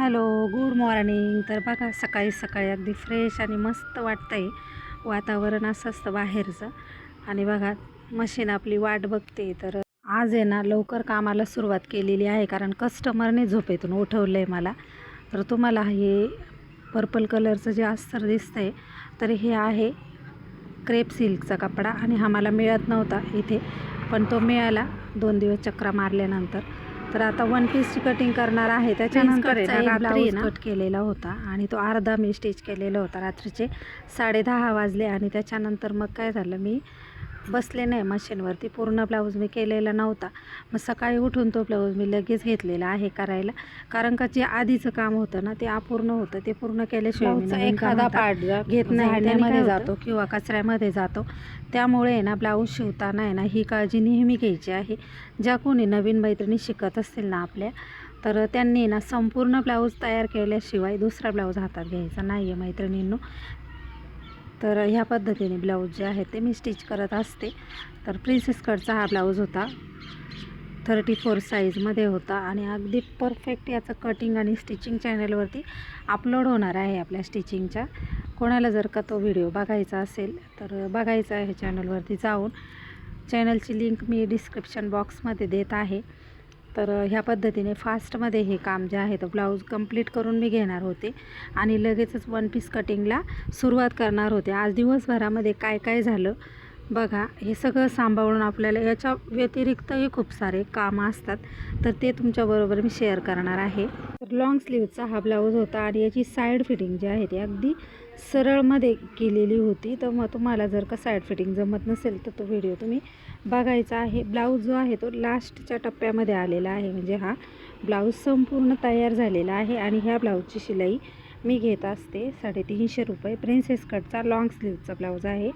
Hello good morning. तर बघा सकाळी सकाळी अगदी फ्रेश आणि मस्त वाटतं आहे वातावरण असं असतं बाहेरचं. आणि बघा मशीन आपली वाट बघते. तर आज आहे ना लवकर कामाला सुरुवात केलेली आहे कारण कस्टमरने झोपेतून उठवलं आहे मला. तर तुम्हाला हे पर्पल कलरचं जे अस्तर दिसतं आहे तर हे आहे क्रेप सिल्कचा कपडा. आणि हा मला मिळत नव्हता इथे पण तो मिळाला दोन दिवस चक्रा मारल्यानंतर. तर आता वन पीसची कटिंग करणार आहे. त्याच्यानंतर ब्लाऊज कट केलेला होता आणि तो अर्धा मी स्टिच केलेला होता. रात्रीचे साडे दहा वाजले आणि त्याच्यानंतर मग काय झालं मी बसले नाही मशीनवरती. पूर्ण ब्लाऊज मी केलेला नव्हता. मग सकाळी उठून तो ब्लाऊज मी लगेच घेतलेला आहे करायला. कारण का जे आधीचं काम होतं ना ते अपूर्ण होतं. ते पूर्ण केल्याशिवाय एखादा पार्ट घेत नाही. जातो किंवा कचऱ्यामध्ये जातो. त्यामुळे ना ब्लाऊज शिवताना आहे ना ही काळजी नेहमी घ्यायची आहे. ज्या कोणी नवीन मैत्रिणी शिकत असतील ना आपल्या तर त्यांनी ना संपूर्ण ब्लाऊज तयार केल्याशिवाय दुसरा ब्लाऊज हातात घ्यायचा नाही आहे मैत्रिणींनो. तर ह्या पद्धतीने ब्लाऊज जे आहे ते मी स्टिच करत असते. तर प्रिन्सेस कटचा हा ब्लाऊज होता. थर्टी फोर साईजमध्ये होता आणि अगदी परफेक्ट याचं कटिंग आणि स्टिचिंग चॅनलवरती अपलोड होणार आहे आपल्या स्टिचिंगच्या. कोणाला जर का तो व्हिडिओ बघायचा असेल तर बघायचा आहे चॅनलवरती जाऊन. चॅनलची लिंक मी डिस्क्रिप्शन बॉक्समध्ये देत आहे. तर ह्या पद्धतीने फास्टमध्ये हे काम जे आहे तर ब्लाऊज कंप्लीट करून मी घेणार होते. आणि लगेचच वन पीस कटिंगला सुरुवात करणार होते. आज दिवसभरामध्ये काय काय झालं बघा हे सगळं सांभाळून आपल्याला याच्या व्यतिरिक्तही खूप सारे कामं असतात. तर ते तुमच्याबरोबर मी शेअर करणार आहे. तर लॉंग स्लीवचा हा ब्लाऊज होता आणि याची साईड फिटिंग जी आहे ती अगदी सरळमध्ये केलेली होती. तर मग तुम्हाला जर का साईड फिटिंग जमत नसेल तर तो व्हिडिओ तुम्ही बघायचा आहे. ब्लाऊज जो आहे तो लास्टच्या टप्प्यामध्ये आलेला आहे. म्हणजे हा ब्लाऊज संपूर्ण तयार झालेला आहे आणि ह्या ब्लाऊजची शिलाई मी घेत असते. साडेतीनशे रुपये. प्रिन्सेस कटचा लॉंग स्लीवचा ब्लाऊज आहे.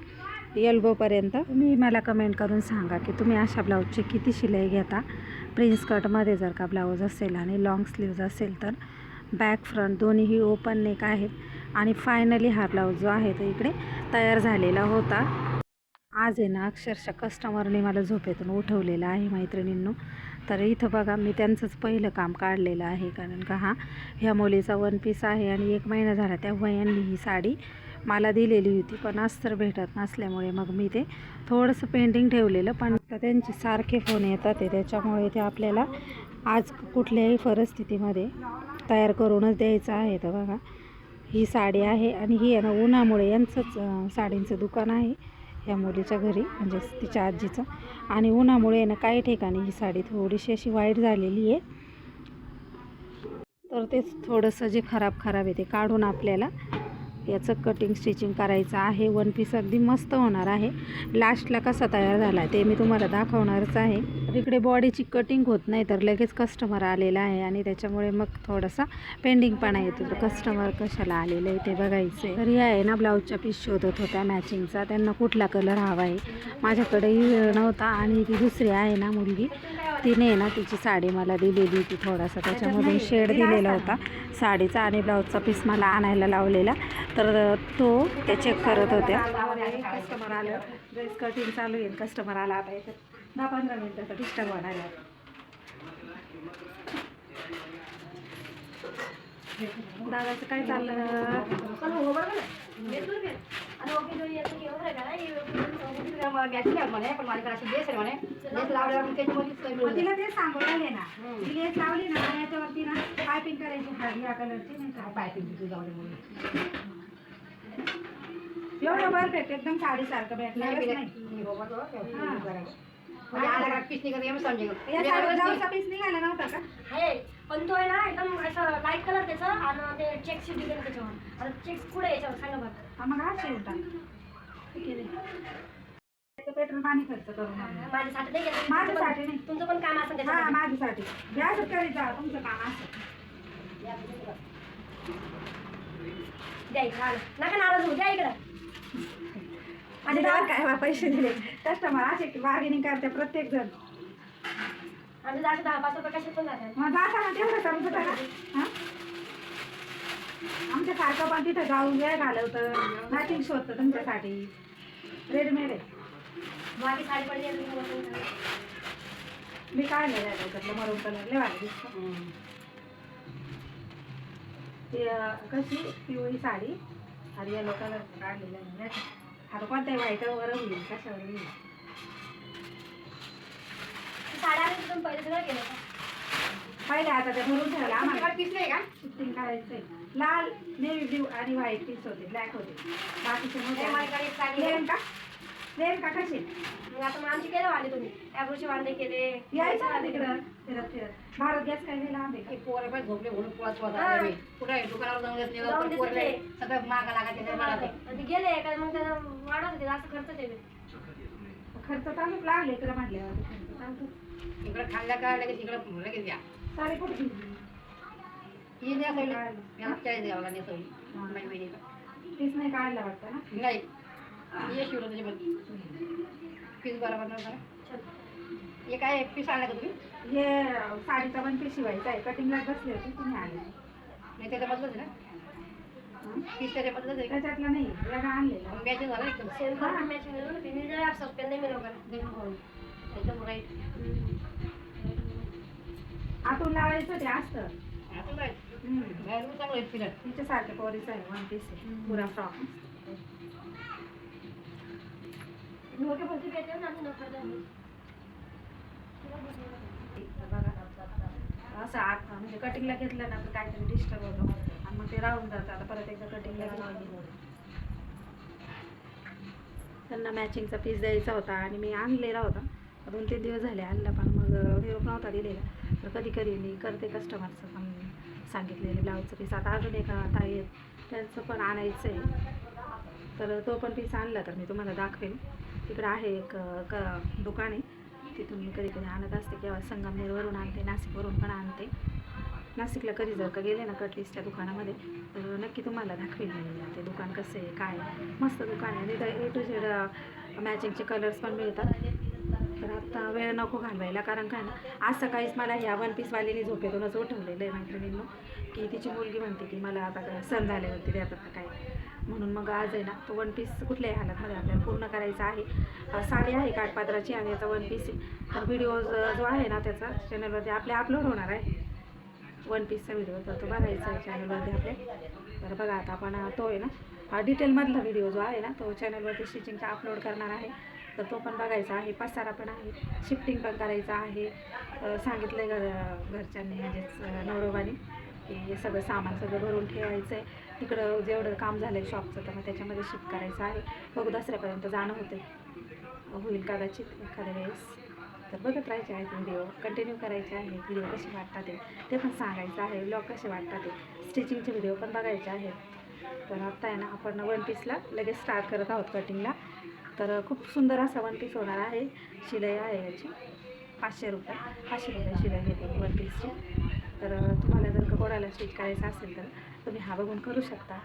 एल्बोपर्यंत तुम्ही मला कमेंट करून सांगा की तुम्ही अशा ब्लाऊजची किती शिलाई घेता? प्रिन्स कटमध्ये जर का ब्लाऊज असेल आणि लॉंग स्लीव्ज असेल तर बॅक फ्रंट दोन्हीही ओपन नेक आहेत. आणि फायनली हा ब्लाऊज जो आहे तो इकडे तयार झालेला होता. आज आहे ना अक्षरशः कस्टमरने मला झोपेतून उठवलेला आहे मैत्रिणींनो. तर इथं बघा मी त्यांचंच पहिलं काम काढलेलं आहे. कारण का हा ह्या मुलीचा वन पीस आहे आणि एक महिना झाला तेव्हा यांनी ही साडी मला दिलेली होती. पण अस्तर भेटत नसल्यामुळे मग मी ते थोडंसं पेंटिंग ठेवलेलं. पण आता त्यांचे सारखे फोन येतात ते त्याच्यामुळे ते आपल्याला आज कुठल्याही परिस्थितीमध्ये तयार करूनच द्यायचं आहे. तर बघा ही साडी आहे आणि ही आहे ना उन्हामुळे यांचंच साडींचं दुकान आहे या मुलीच्या घरी म्हणजे तिच्या आजीचं. आणि उन्हामुळे आहे ना काही ठिकाणी ही साडी थोडीशी अशी वाईट झालेली आहे. तर ते थोडंसं जे खराब खराब आहे ते काढून आपल्याला याचं कटिंग स्टिचिंग करायचं आहे. वन पीस अगदी मस्त होणार आहे. लास्टला कसा तयार झाला आहे ते मी तुम्हाला दाखवणारच आहे. तर इकडे बॉडीची कटिंग होत नाही तर लगेच कस्टमर आलेला आहे आणि त्याच्यामुळे मग थोडासा पेंडिंगपणा येतो. तर कस्टमर कशाला आलेलं आहे ते बघायचं आहे तर या आहे ना ब्लाऊजच्या पीस शोधत होत्या मॅचिंगचा त्यांना कुठला कलर हवा आहे माझ्याकडेही वेळ नव्हता आणि ती दुसरी आहे ना मुलगी तिने आहे ना तिची साडी मला दिलेली होती थोडासा. त्याच्यामधून शेड दिलेला होता साडीचा आणि ब्लाऊजचा पीस मला आणायला लावलेला. तर तो ते चेक करत होत्या. कस्टमर आलं ड्रेस कटिंग चालू आहे कस्टमर आला आता दहा पंधरा मिनिटाचा डिस्टर्ब होणार आहे दादाचं काय चाललं? तिला ते ना. ती लेस लावली ना आणि याच्यावरती ना पायपिंग करायची हा या कलरची नाही पायपिंग म्हणून. एवढं परफेक्ट एकदम साडीसारखं भेटणार नाही या साडी ब्लाऊजचा पीस निघाला नव्हता का? पण तो आहे ना एकदम असं लाइट कलर त्याचा आणि ते चेक्स डिझाईन त्याच्यावर. आता चेक्स कुठे याच्यावर? सांगा बरं. हा, मग हा शिवता त्याचं पेट्रोल पाणी खर्च करून आणलं. माझ्यासाठी नाही घेतलं. माझ्यासाठी नाही. तुमचं पण काम असेल हा माझ्यासाठी. घ्याच करीत जा तुमचं काम असं द्या इकडं. नका नाराज होऊ द्या इकडं. आणि गावात काय बा पैसे दिले? कस्टमर असे बार्गेनिंग करते प्रत्येक जण. आणि जर असे दहा पाच रुपये कसे पण जातात. मग तेवढं हां? आमच्या सारखं पण तिथं जाऊन वेळ घालवतं. मॅचिंग शोधतं तुमच्यासाठी. रेडीमेड आहे. साडी पडली. मी आहे त्याच्यातलं? मरून कलर लय दिसतं. ती कशी? पिवळी साडी. आणि येलो कलरचं काढलेलं आहे. का? आता कोणत्याही व्हाईट वगैरे होईल कशावर होईल साड्या आम्ही तिथून पहिले सगळं केलं होतं. पहिले आता ते भरून ठेवलं आम्हाला पीस नाही का शिफ्टिंग करायचंय लाल नेव्ही ब्ल्यू आणि व्हाईट पीस होते ब्लॅक होते बाकीचे मोठे साडी. प्लेन का प्लेन का कसे मग आता मग आमचे केले वाले तुम्ही. वांदे केले. यायचं ना तिकडं. फिरत फिरत. भारत गॅस काय लांब आहे पोरं पण झोपले म्हणून पोळत पोळत हा. आले. कुठं? दुकानावर जाऊन घेतले जाऊन देते पोरले. सगळं मागा लागायचे ते मला ते. आणि ते गेले का मग त्यांना वाढत होते. जास्त खर्च केले. खर्च चालूच लागले तुला म्हटल्यावर. इकडं खाल्ल्या का? लगेच इकडं लगेच या. साडी कुठे ही नेसवली. काढली. मी आमच्या इथे माझ्या बहिणीला पीस नाही काढला वाटतं ना? नाही. हे शिवलं त्याच्यामध्ये पीस बरोबर नव्हता हे काय पीस आणलं का तुम्ही? हे साडीचा पण पीस शिवायचा आहे. कटिंगला बसले होते तुम्ही आले नाही त्याच्याबद्दलच आहे ना? पीस त्याच्याबद्दलच आहे का? त्याच्यातला नाही वेगळा आणलेला मॅचिंग झालं एकदम सेम मॅचिंग फिनिश जरा सस्पेंड नाही मिळवणार एकदम राईट आतून लावायचं ते असतं. आता काय हम्म. बाहेरून चांगलं आहे पिलर हिच्यासारखं पोरीचं आहे वन पीस आहे. पुरा फ्रॉक. असं आत म्हणजे कटिंगला घेतलं ना तर काहीतरी डिस्टर्ब होतं. आणि मग ते राहून जातं. आता परत एकदा कटिंगला घेऊन त्यांना मॅचिंगचा पीस द्यायचा होता आणि मी आणलेला होता. दोन तीन दिवस झाले आणला पण मग निरोप नव्हता दिलेला. तर कधी कधी मी करते कस्टमरचं पण सांगितलेले ब्लाऊजचं पीस आता अजून एका ताई आहेत. त्यांचं पण आणायचं आहे तर तो पण पीस आणला तर मी तुम्हाला दाखवेन. तिकडं आहे एक क दुकान आहे. तिथून मी कधी कधी आणत असते किंवा संगमनेरवरून आणते नाशिकवरून पण आणते. नाशिकला कधी जर का गेले ना कटलीसच्या दुकानामध्ये तर नक्की तुम्हाला दाखवेल मी ते दुकान कसं आहे काय मस्त दुकान आहे. तिथं ए टू झेड मॅचिंगचे कलर्स पण मिळतात. तर आता वेळ नको घालवायला कारण काय ना आज सकाळीच मला ह्या वन पीसवालीने झोपेतूनच उठवलेलं आहे मैत्रिणींनो. की तिची मुलगी म्हणते की मला आता काय सण होते देतात आता काय? म्हणून मग आज आहे ना तो वन पीस कुठल्याही हालतमध्ये आपल्याला पूर्ण करायचा आहे. साडी आहे काठपात्राची आणि याचा वन पीस तर व्हिडिओ जो आहे ना त्याचा चॅनलवरती आपल्या अपलोड होणार आहे. वन पीसचा व्हिडिओ तर तो बघायचा आहे चॅनलवरती आपल्या तर बघा आता आपण तो आहे ना डिटेलमधला व्हिडिओ जो आहे ना तो चॅनलवरती स्टिचिंगचा अपलोड करणार आहे. तर तो पण बघायचा आहे. पसारा पण आहे. शिफ्टिंग पण करायचं आहे. सांगितलं घर घरच्यांनी म्हणजेच नवरोबानी. हे सगळं सामान सगळं भरून ठेवायचं आहे तिकडं जेवढं काम झालं आहे शॉपचं तर मग त्याच्यामध्ये शिफ्ट करायचं आहे. बघू दसऱ्यापर्यंत जाणं होते होईल कदाचित एखाद्या वेळेस. तर बघत राहायचे आहेत व्हिडिओ कंटिन्यू करायचे आहे व्हिडिओ कसे वाटतात ते. ते पण सांगायचं आहे. ब्लॉग कसे वाटतात ते. स्टिचिंगचे व्हिडिओ पण बघायचे आहेत. तर आत्ता आहे ना आपण वन पीसला लगेच स्टार्ट करत आहोत कटिंगला तर खूप सुंदर असा वन पीस होणार आहे. शिलाई आहे याची. पाचशे रुपये. पाचशे रुपये शिलाई घेते वन पीसची तर तुम्हाला जर का कोणाला करायचं असेल तर तुम्ही हा बघून करू शकता.